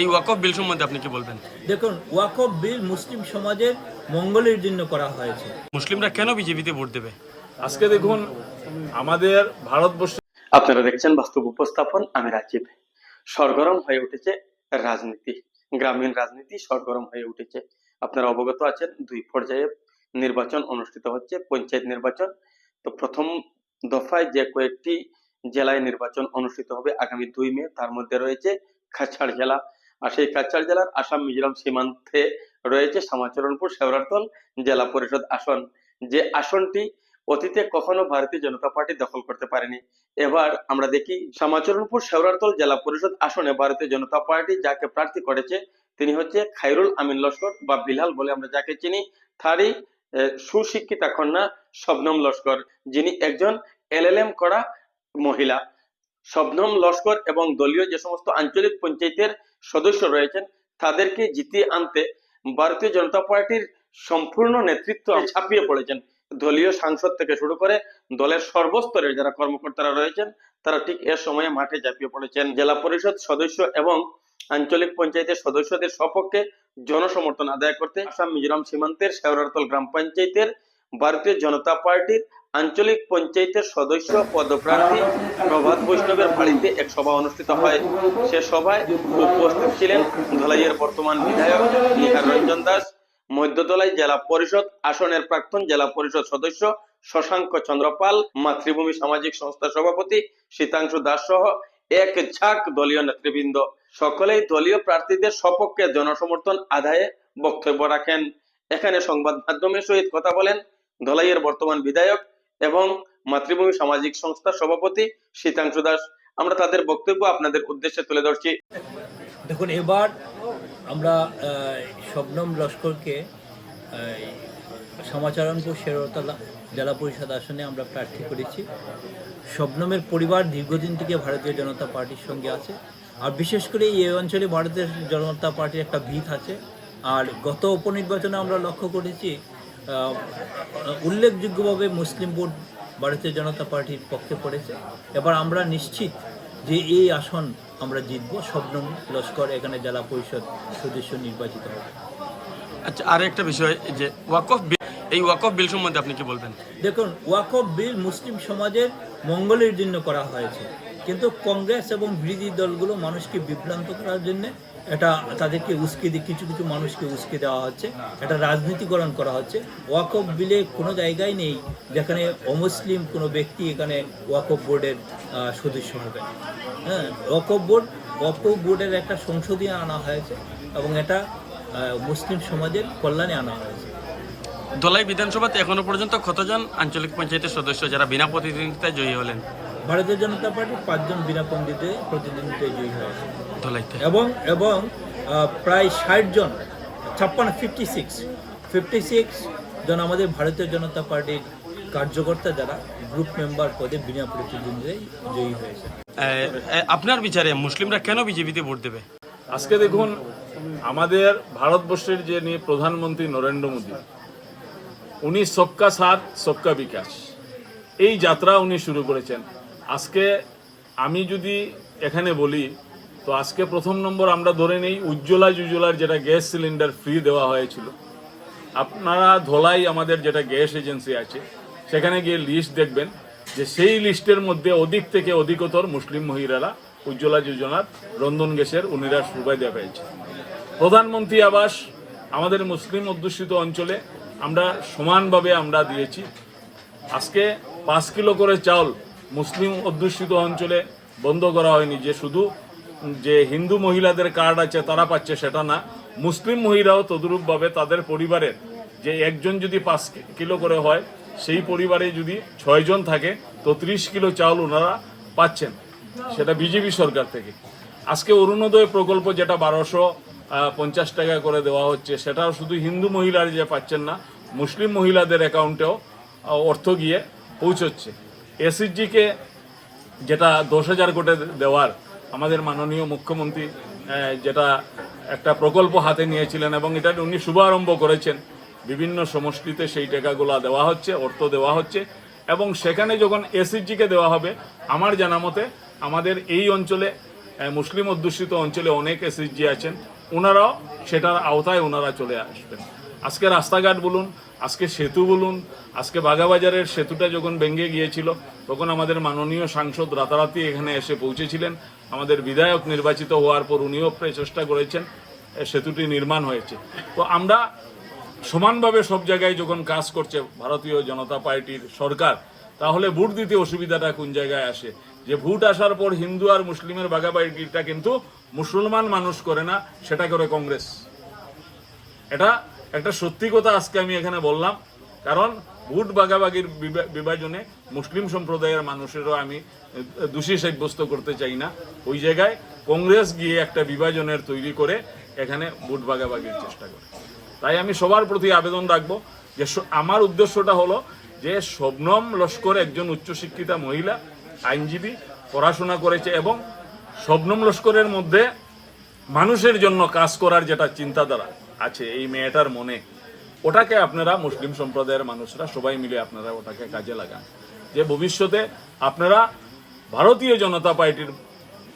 এই ওয়াকফ বিল সম্বন্ধে আপনি কি বলবেন? দেখুন ওয়াকফ বিল মুসলিম সমাজের মঙ্গলের জন্য করা হয়েছে। মুসলিমরা কেন বিজেপিতে ভোট দেবে? আজকে দেখুন আমাদের ভারতবর্ষ আপনারা দেখছেন বাস্তব উপস্থাপন আমি রাজীব। সরগরম হয়ে উঠেছে রাজনীতি। গ্রামীণ রাজনীতি সরগরম হয়ে উঠেছে। আপনারা অবগত আছেন দুই পর্যায়ে নির্বাচন অনুষ্ঠিত হচ্ছে পঞ্চায়েত নির্বাচন। তো প্রথম দফায় যে কয়েকটি জেলায় নির্বাচন অনুষ্ঠিত হবে আগামী দুই মে তার মধ্যে রয়েছে খাছাড় জেলা। আর সেই কাছাড় জেলার আসাম মিজোরাম সীমান্তে রয়েছে শ্যামাচরণপুর শেওড়াতল জেলা পরিষদ আসন। যে আসনটি অতীতে কখনো ভারতীয় জনতা পার্টি দখল করতে পারেনি। এবার আমরা দেখি শ্যামাচরণপুর শেওড়াতল জেলা পরিষদ আসনে ভারতীয় জনতা পার্টি যাকে প্রার্থী করেছে, তিনি হচ্ছে খাইরুল আমিন লস্কর বা বিলাল বলে আমরা যাকে চিনি। তারই সুশিক্ষিতা কন্যা শবনম লস্কর, যিনি একজন এলএলএম করা মহিলা। শবনম লস্কর এবং দলীয় যে সমস্ত আঞ্চলিক পঞ্চায়েতের সদস্য রয়েছেন। তাদেরকে জিতিয়ে আনতে ভারতীয় জনতা পার্টির সম্পূর্ণ নেতৃত্ব ছাপিয়ে পড়েছেন। দলীয় সাংসদ থেকে শুরু করে দলের সর্বস্তরের যারা কর্মকর্তারা রয়েছেন, তারা ঠিক এ সময়ে মাঠে ঝাঁপিয়ে পড়েছেন। জেলা পরিষদ সদস্য এবং আঞ্চলিক পঞ্চায়েতের সদস্যদের সপক্ষে জনসমর্থন আদায় করতে আসাম মিজোরাম সীমান্তের শেওড়াতল গ্রাম পঞ্চায়েতের ভারতীয় জনতা পার্টির আঞ্চলিক পঞ্চায়েতের সদস্য পদপ্রার্থী প্রভাত বৈষ্ণবের বাড়িতে এক সভা অনুষ্ঠিত হয়। সে সভায় উপস্থিত ছিলেন ধলাইয়ের বর্তমান বিধায়ক নিহার রঞ্জন দাস মধ্যতলাই জেলা পরিষদ আসনের প্রাক্তন জেলা পরিষদ সদস্য শশাঙ্ক চন্দ্রপাল, মাতৃভূমি সামাজিক সংস্থা সভাপতি শীতাংশু দাস সহ এক ঝাঁক দলীয় নেতৃবৃন্দ। সকলেই দলীয় প্রার্থীদের সপক্ষে জনসমর্থন আদায়ে বক্তব্য রাখেন। এখানে সংবাদ মাধ্যমের সহিত কথা বলেন ধলাইয়ের বর্তমান বিধায়ক এবং মাতৃভূমি সামাজিক সংস্থার সভাপতি শীতাংশু দাস। আমরা তাদের বক্তব্য আপনাদের উদ্দেশ্যে তুলে ধরছি। দেখুন, এবার আমরা শবনম লস্করকে সমাচারণপুর শেরতলা জেলা পরিষদ আসনে আমরা প্রার্থী করেছি। শবনমের পরিবার দীর্ঘদিন থেকে ভারতীয় জনতা পার্টির সঙ্গে আছে। আর বিশেষ করে এই অঞ্চলে ভারতের জনতা পার্টির একটা ভিত আছে। আর গত উপনির্বাচনে আমরা লক্ষ্য করেছি উল্লেখযোগ্যভাবে মুসলিম ভোট ভারতীয় জনতা পার্টির পক্ষে পড়েছে। এবার আমরা নিশ্চিত যে এই আসন আমরা জিতব। শবনম লস্কর এখানে জেলা পরিষদ সদস্য নির্বাচিত হবে। আচ্ছা আর একটা বিষয় যে ওয়াকফ বিল এই ওয়াকফ বিল সম্বন্ধে আপনি কি বলবেন? দেখুন ওয়াকফ বিল মুসলিম সমাজের মঙ্গলের জন্য করা হয়েছে। কিন্তু কংগ্রেস এবং বিরোধী দলগুলো মানুষকে বিভ্রান্ত করার জন্য এটা তাদেরকে উস্কে দিয়ে কিছু কিছু মানুষকে উস্কে দেওয়া হচ্ছে, এটা রাজনীতিকরণ করা হচ্ছে। ওয়াকফ বিলে কোনো জায়গায় নেই যেখানে অমুসলিম কোনো ব্যক্তি এখানে ওয়াকফ বোর্ডের সদস্য হবে। হ্যাঁ ওয়াকফ বোর্ড, ওয়াকফ বোর্ডের একটা সংশোধনী আনা হয়েছে এবং এটা মুসলিম সমাজের কল্যাণে আনা হয়েছে। দলাই বিধানসভাতে এখনও পর্যন্ত কতজন আঞ্চলিক পঞ্চায়েতের সদস্য যারা বিনা প্রতিদ্বন্দ্বিতায় জয়ী হলেন? ভারতীয় জনতা পার্টির পাঁচজন বিনা পণ্ডিতে প্রতিদ্বন্দ্বিতায় জয়ী হয়েছে এবং এবং প্রায় ষাট জন ছাপ্পান্ন ফিফটি সিক্স ফিফটি সিক্স জন আমাদের ভারতীয় জনতা পার্টির কার্যকর্তা যারা গ্রুপ মেম্বার পদে বিনা প্রতিদ্বন্দ্বিতায় জয়ী হয়েছে আপনার বিচারে মুসলিমরা কেন বিজেপিতে ভোট দেবে? আজকে দেখুন আমাদের ভারতবর্ষের যে নিয়ে প্রধানমন্ত্রী নরেন্দ্র মোদী উনি সবকা সাথ সবকা বিকাশ। এই যাত্রা উনি শুরু করেছেন। আজকে আমি যদি এখানে বলি, তো আজকে প্রথম নম্বর আমরা ধরে নেই উজ্জ্বলা যোজনার যেটা গ্যাস সিলিন্ডার ফ্রি দেওয়া হয়েছিল। আপনারা ধলাই আমাদের যেটা গ্যাস এজেন্সি আছে, সেখানে গিয়ে লিস্ট দেখবেন যে সেই লিস্টের মধ্যে অধিক থেকে অধিকতর মুসলিম মহিলারা উজ্জ্বলা যোজনার রন্ধন গ্যাসের উনিরা সুবিধা পেয়েছে প্রধানমন্ত্রী আবাস, আমাদের মুসলিম অধ্যুষিত অঞ্চলে আমরা সমানভাবে আমরা দিয়েছি। আজকে পাঁচ কিলো করে চাউল মুসলিম অধ্যুষিত অঞ্চলে বন্ধ করা হয়নি, যে শুধু যে হিন্দু মহিলাদের কার্ড আছে তারা পাচ্ছে সেটা না। মুসলিম মহিলাও তদরূপভাবে তাদের পরিবারের যে একজন যদি পাঁচ কিলো করে হয়, সেই পরিবারে যদি ছয়জন থাকে, তো ত্রিশ কিলো চাউল ওনারা পাচ্ছেন। সেটা বিজেপি সরকার থেকে। আজকে অরুণোদয় প্রকল্প যেটা বারোশো পঞ্চাশ টাকা করে দেওয়া হচ্ছে, সেটাও শুধু হিন্দু মহিলারা যে পাচ্ছেন না, মুসলিম মহিলাদের অ্যাকাউন্টেও অর্থ গিয়ে পৌঁছচ্ছে। এসএসজিকে যেটা দশ হাজার কোটি দেওয়ার আমাদের মাননীয় মুখ্যমন্ত্রী যেটা একটা প্রকল্প হাতে নিয়েছিলেন এবং এটা উনি শুভারম্ভ করেছেন। বিভিন্ন সমষ্টিতে সেই টাকাগুলো দেওয়া হচ্ছে, অর্থ দেওয়া হচ্ছে এবং সেখানে যখন এসএসজিকে দেওয়া হবে, আমার জানা মতে আমাদের এই অঞ্চলে মুসলিম অধ্যুষিত অঞ্চলে অনেক এসএসজি আছেন। ওনারাও সেটার আওতায় ওনারা চলে আসবেন। আজকে রাস্তাঘাট বলুন আজকে সেতু বলুন, আজকে বাগাবাজারের সেতুটা যখন ভেঙে গিয়েছিল, তখন আমাদের মাননীয় সাংসদ রাতারাতি এখানে এসে পৌঁছেছিলেন। আমাদের বিধায়ক নির্বাচিত হওয়ার পর উনিও প্রচেষ্টা করেছেন সেতুটি নির্মাণ হয়েছে। তো আমরা সমানভাবে সব জায়গায় যখন কাজ করছে ভারতীয় জনতা পার্টির সরকার, তাহলে ভোট দিতে অসুবিধাটা কোন জায়গায় আসে? যে ভোট আসার পর হিন্দু আর মুসলিমের বাগাবাগিটা কিন্তু মুসলমান মানুষ করে না, সেটা করে কংগ্রেস। এটা একটা সত্যি কথা আজকে আমি এখানে বললাম, কারণ ভোট বাগাবাগির বিভাজনে মুসলিম সম্প্রদায়ের মানুষেরও আমি দোষী সাব্যস্ত করতে চাই না। ওই জায়গায় কংগ্রেস গিয়ে একটা বিভাজনের তৈরি করে এখানে ভোট বাগাবাগির চেষ্টা করে। তাই আমি সবার প্রতি আবেদন রাখব যে আমার উদ্দেশ্যটা হলো যে শবনম লস্কর একজন উচ্চশিক্ষিতা মহিলা, আইনজীবী, পড়াশোনা করেছে এবং শবনম লস্করের মধ্যে মানুষের জন্য কাজ করার যেটা চিন্তাধারা আছে এই মেয়েটার মনে, ওটাকে আপনারা মুসলিম সম্প্রদায়ের মানুষরা সবাই মিলে আপনারা ওটাকে কাজে লাগান। যে ভবিষ্যতে আপনারা ভারতীয় জনতা পার্টির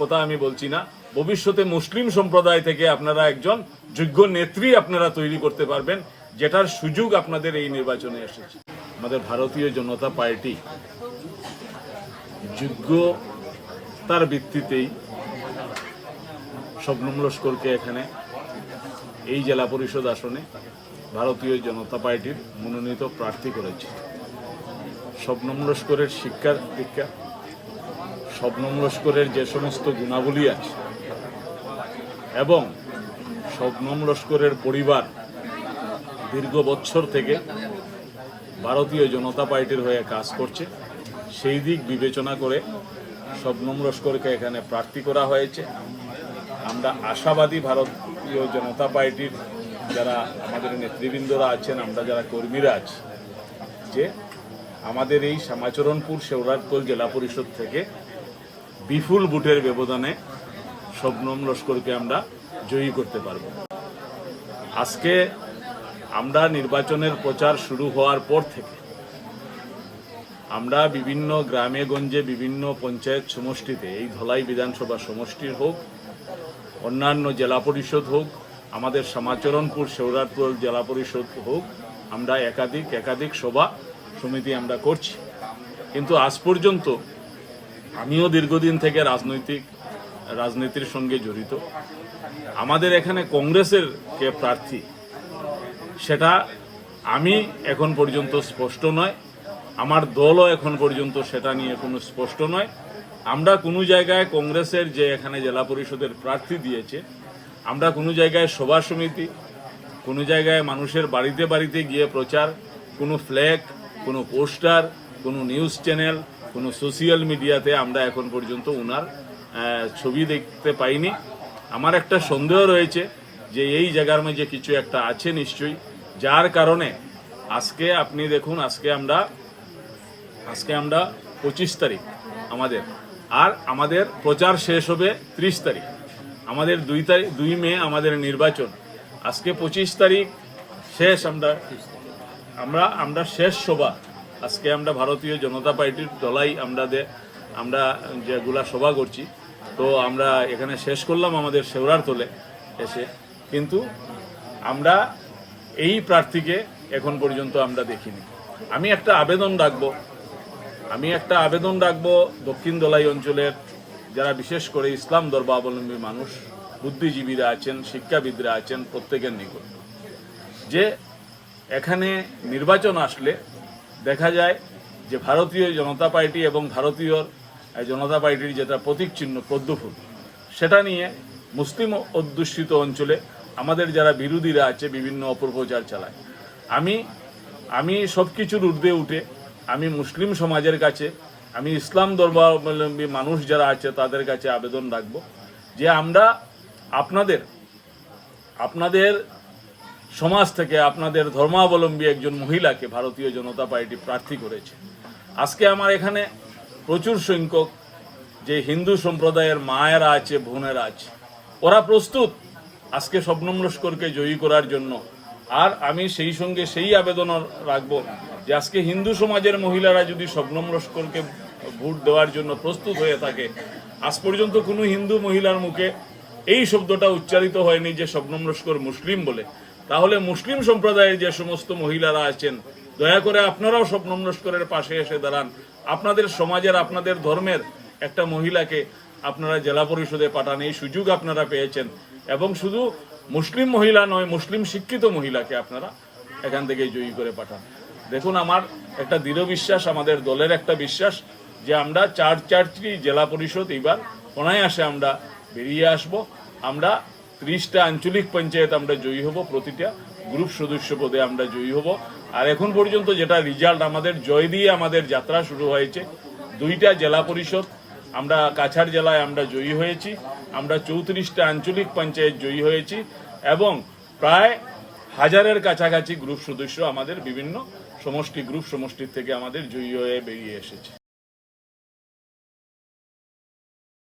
কথা আমি বলছি না, ভবিষ্যতে মুসলিম সম্প্রদায় থেকে আপনারা একজন যোগ্য নেত্রী আপনারা তৈরি করতে পারবেন, যেটার সুযোগ আপনাদের এই নির্বাচনে এসেছে। আমাদের ভারতীয় জনতা পার্টি যোগ্যতার ভিত্তিতেই শবনম লস্করকে এখানে এই জেলা পরিষদ আসনে ভারতীয় জনতা পার্টির মনোনীত প্রার্থী করেছে। শবনম লস্করের শিক্ষার দীক্ষা শবনম লস্করের যে সমস্ত গুণাবলী আছে, এবং শবনম লস্করের পরিবার দীর্ঘ বছর থেকে ভারতীয় জনতা পার্টির হয়ে কাজ করছে। সেই দিক বিবেচনা করে শবনম লস্করকে এখানে প্রার্থী করা হয়েছে। আমরা আশাবাদী ভারতীয় জনতা পার্টির যারা আমাদের নেতৃবৃন্দরা আছেন, আমরা যারা কর্মীরা আছি, যে আমাদের এই শ্যামাচরণপুর শেওরাতকল জেলা পরিষদ থেকে বিপুল বুটের ব্যবধানে শবনম লস্করকে আমরা জয়ী করতে পারব। আজকে আমরা নির্বাচনের প্রচার শুরু হওয়ার পর থেকে আমরা বিভিন্ন গ্রামে গঞ্জে বিভিন্ন পঞ্চায়েত সমষ্টিতে, এই ধলাই বিধানসভা সমষ্টির হোক অন্যান্য জেলা পরিষদ হোক, আমাদের সমাচরণপুর শেওরাতপুর জেলা পরিষদ হোক, আমরা একাধিক একাধিক সভা, সমিতি আমরা করছি। কিন্তু আজ পর্যন্ত আমিও দীর্ঘদিন থেকে রাজনৈতিক, রাজনীতির সঙ্গে জড়িত। আমাদের এখানে কংগ্রেসের কে প্রার্থী, সেটা আমি এখন পর্যন্ত স্পষ্ট নয়। আমার দলও এখন পর্যন্ত সেটা নিয়ে কোনো স্পষ্ট নয়। আমরা কোনো জায়গায় কংগ্রেসের যে এখানে জেলা পরিষদের প্রার্থী দিয়েছে, আমরা কোনো জায়গায় সভা সমিতি, কোনো জায়গায় মানুষের বাড়িতে বাড়িতে গিয়ে প্রচার, কোনো ফ্ল্যাগ, কোনো পোস্টার, কোনো নিউজ চ্যানেল, কোনো সোশিয়াল মিডিয়াতে আমরা এখন পর্যন্ত ওনার ছবি দেখতে পাইনি। আমার একটা সন্দেহ রয়েছে যে এই জায়গার মধ্যে কিছু একটা আছে নিশ্চয়ই, যার কারণে আজকে আপনি দেখুন, আজকে আমরা আজকে আমরা পঁচিশ তারিখ আমাদের আর আমাদের প্রচার শেষ হবে ত্রিশ তারিখ। আমাদের দুই তারিখ, দুই মে আমাদের নির্বাচন। আজকে পঁচিশ তারিখ, শেষ আমরা। আমরা আমরা শেষ সভা। আজকে আমরা ভারতীয় জনতা পার্টির দলাই আমরা আমরা যেগুলা সভা করছি। তো আমরা এখানে শেষ করলাম আমাদের শেওরার তোলে এসে। কিন্তু আমরা এই প্রার্থীকে এখন পর্যন্ত আমরা দেখিনি। আমি একটা আবেদন রাখব। আমি একটা আবেদন রাখব দক্ষিণ দলাই অঞ্চলের যারা বিশেষ করে ইসলাম ধর্মাবলম্বী মানুষ, বুদ্ধিজীবীরা আছেন, শিক্ষাবিদরা আছেন প্রত্যেকের নিকট। যে এখানে নির্বাচন আসলে দেখা যায় যে ভারতীয় জনতা পার্টি এবং ভারতীয় জনতা পার্টির যেটা প্রতীক চিহ্ন পদ্মফুল, সেটা নিয়ে মুসলিম অধ্যুষিত অঞ্চলে আমাদের যারা বিরোধীরা আছে, বিভিন্ন অপপ্রচার চালায়। আমি আমি সব কিছুর ঊর্ধ্বে উঠে আমি মুসলিম সমাজের কাছে, আমি ইসলাম ধর্মাবলম্বী মানুষ যারা আছে তাদের কাছে আবেদন রাখব যে আমরা আপনাদের আপনাদের সমাজ থেকে আপনাদের ধর্মাবলম্বী একজন মহিলাকে ভারতীয় জনতা পার্টি প্রার্থী করেছে। আজকে আমার এখানে প্রচুর সংখ্যক যে হিন্দু সম্প্রদায়ের মায়েরা আছে, বোনেরা আছে, ওরা প্রস্তুত আজকে স্বপ্নম লস্করকে জয়ী করার জন্য। আর আমি সেই সঙ্গে সেই আবেদন রাখব যে আজকে হিন্দু সমাজের মহিলারা যদি স্বপ্নম লস্করকে ভোট দেওয়ার জন্য প্রস্তুত হয়ে থাকে, আজ পর্যন্ত কোনো হিন্দু মহিলার মুখে এই শব্দটা উচ্চারিত হয়নি যে শবনম লস্কর মুসলিম বলে। তাহলে মুসলিম সম্প্রদায়ের যে সমস্ত মহিলারা আছেন, দয়া করে আপনারাও শবনম লস্করের পাশে এসে দাঁড়ান। আপনাদের সমাজের, আপনাদের ধর্মের একটা মহিলাকে আপনারা জেলা পরিষদে পাঠান, এই সুযোগ আপনারা পেয়েছেন। এবং শুধু মুসলিম মহিলা নয়, মুসলিম শিক্ষিত মহিলাকে আপনারা এখান থেকে জয়ী করে পাঠান। দেখুন, আমার একটা দৃঢ় বিশ্বাস, আমাদের দলের একটা বিশ্বাস যে আমরা চার চারটি জেলা পরিষদ এবার অনায়াসে আমরা বেরিয়ে আসব। আমরা ত্রিশটা আঞ্চলিক পঞ্চায়েত আমরা জয়ী হব, প্রতিটা গ্রুপ সদস্য পদে আমরা জয়ী হব। আর এখন পর্যন্ত যেটা রেজাল্ট আমাদের, জয় দিয়ে আমাদের যাত্রা শুরু হয়েছে। দুইটা জেলা পরিষদ, আমরা কাছাড় জেলায় আমরা জয়ী হয়েছি, আমরা চৌত্রিশটা আঞ্চলিক পঞ্চায়েত জয়ী হয়েছি এবং প্রায় হাজারের কাছাকাছি গ্রুপ সদস্য আমাদের বিভিন্ন সমষ্টি গ্রুপ সমষ্টির থেকে আমাদের জয়ী হয়ে বেরিয়ে এসেছে।